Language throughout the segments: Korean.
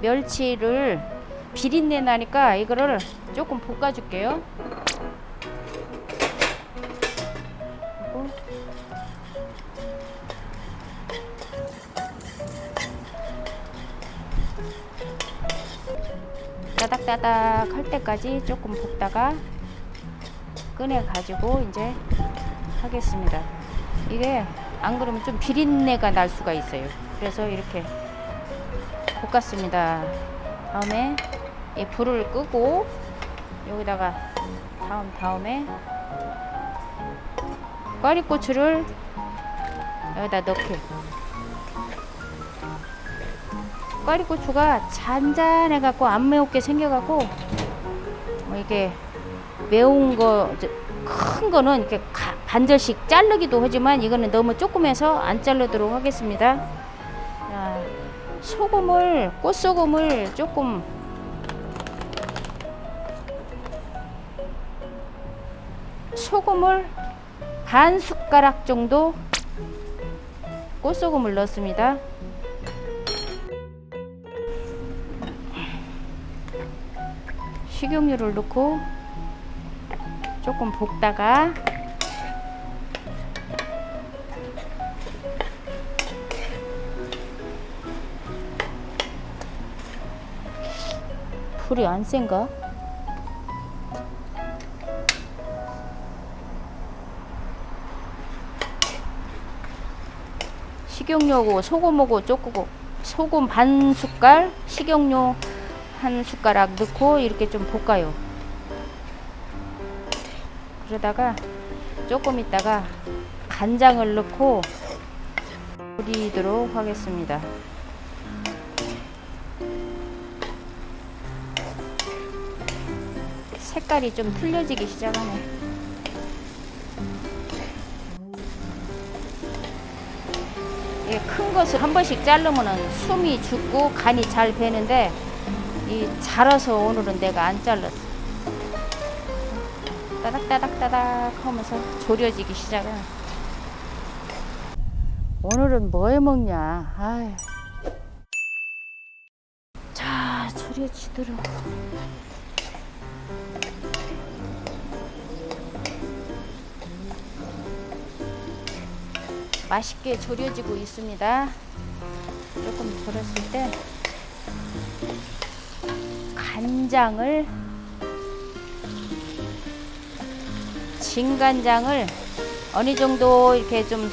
멸치를 비린내 나니까 이거를 조금 볶아줄게요. 따닥따닥 할 때까지 조금 볶다가 꺼내 가지고 이제 하겠습니다. 이게 안 그러면 좀 비린내가 날 수가 있어요. 그래서 이렇게 볶았습니다. 다음에 이 불을 끄고 여기다가 다음 다음에 꽈리고추를 여기다 넣게. 꽈리고추가 잔잔해 갖고 안 매우게 생겨 갖고 뭐 이게 매운 거 큰 거는 이렇게 가- 반절씩 자르기도 하지만 이거는 너무 조금해서 안 자르도록 하겠습니다. 자, 소금을 꽃소금을 조금 소금을 반 숟가락 정도 꽃소금을 넣습니다. 식용유를 넣고 조금 볶다가 불이 안 센가? 식용유하고 소금하고 쪼끄고 소금 반 숟갈, 식용유 한 숟가락 넣고 이렇게 좀 볶아요. 그러다가 조금 있다가 간장을 넣고 우리도록 하겠습니다. 색깔이 좀 틀려지기 시작하네. 이큰 것을 한 번씩 자르면은 숨이 죽고 간이 잘 배는데 이 자라서 오늘은 내가 안 잘랐어. 따닥따닥따닥 하면서 졸여지기 시작해. 오늘은 뭐 해 먹냐? 아유. 자, 졸여지도록. 맛있게 졸여지고 있습니다. 조금 졸였을 때 간장을 진간장을 어느 정도 이렇게 좀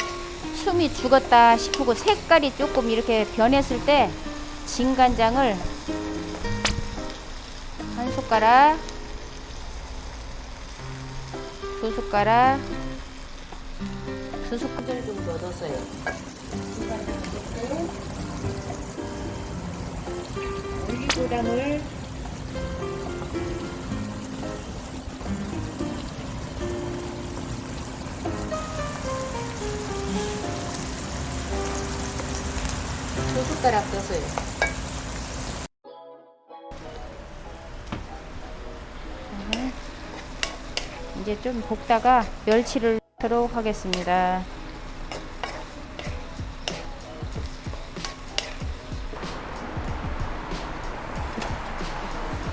숨이 죽었다 싶고 색깔이 조금 이렇게 변했을 때 진간장을 한 숟가락 두 숟가락 넣었어요. 진간장 넣고 올리고당을 두 숟가락 넣었어요. 네. 이제 좀 볶다가 멸치를 넣도록 하겠습니다.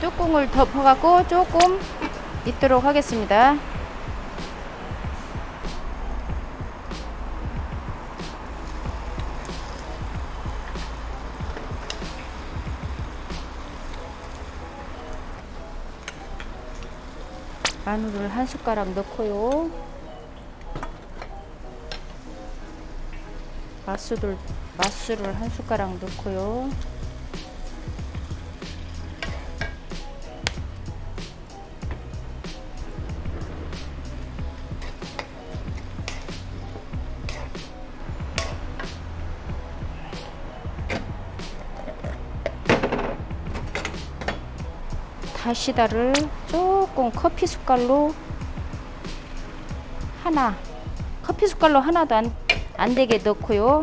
뚜껑을 덮어갖고 조금 있도록 하겠습니다. 마늘을 한 숟가락 넣고요. 맛술을 맛술을 한 숟가락 넣고요. 다시다를 조금 커피 숟갈로 하나 커피 숟갈로 하나도 안, 안되게 넣고요.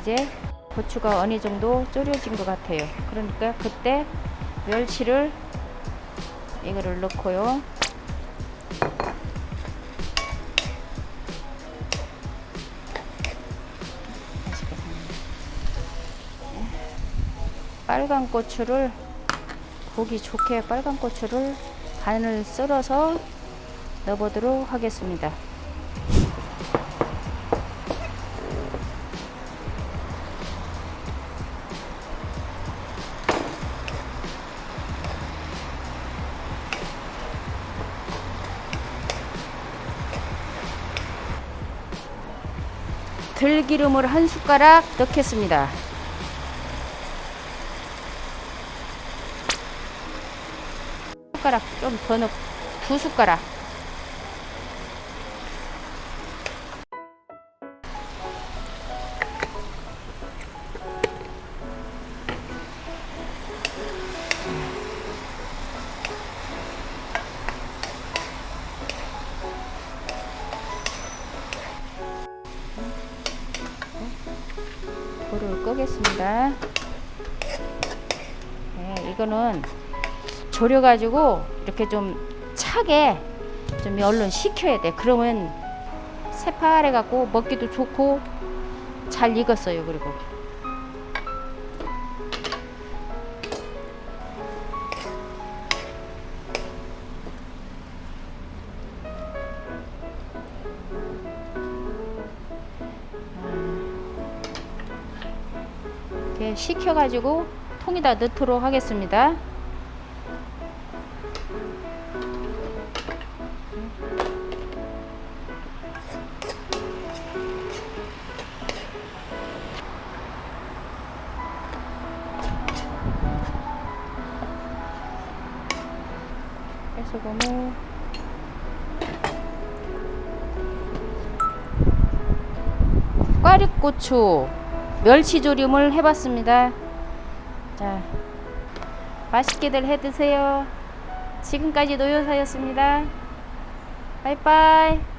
이제 고추가 어느 정도 졸여진 것 같아요. 그러니까 그때 멸치를 이거를 넣고요. 빨간 고추를 보기 좋게 빨간 고추를 반을 썰어서 넣어보도록 하겠습니다. 들기름을 한 숟가락 넣겠습니다. 숟가락 좀 더 넣, 두 숟가락. 불을 끄겠습니다. 네, 이거는 졸여가지고 이렇게 좀 차게 좀 얼른 식혀야 돼. 그러면 새파래 갖고 먹기도 좋고 잘 익었어요. 그리고 이렇게 식혀가지고 통에다 넣도록 하겠습니다. 깨소금을 꽈리고추 멸치조림을 해봤습니다. 자, 맛있게들 해 드세요. 지금까지 노요사였습니다. 빠이빠이.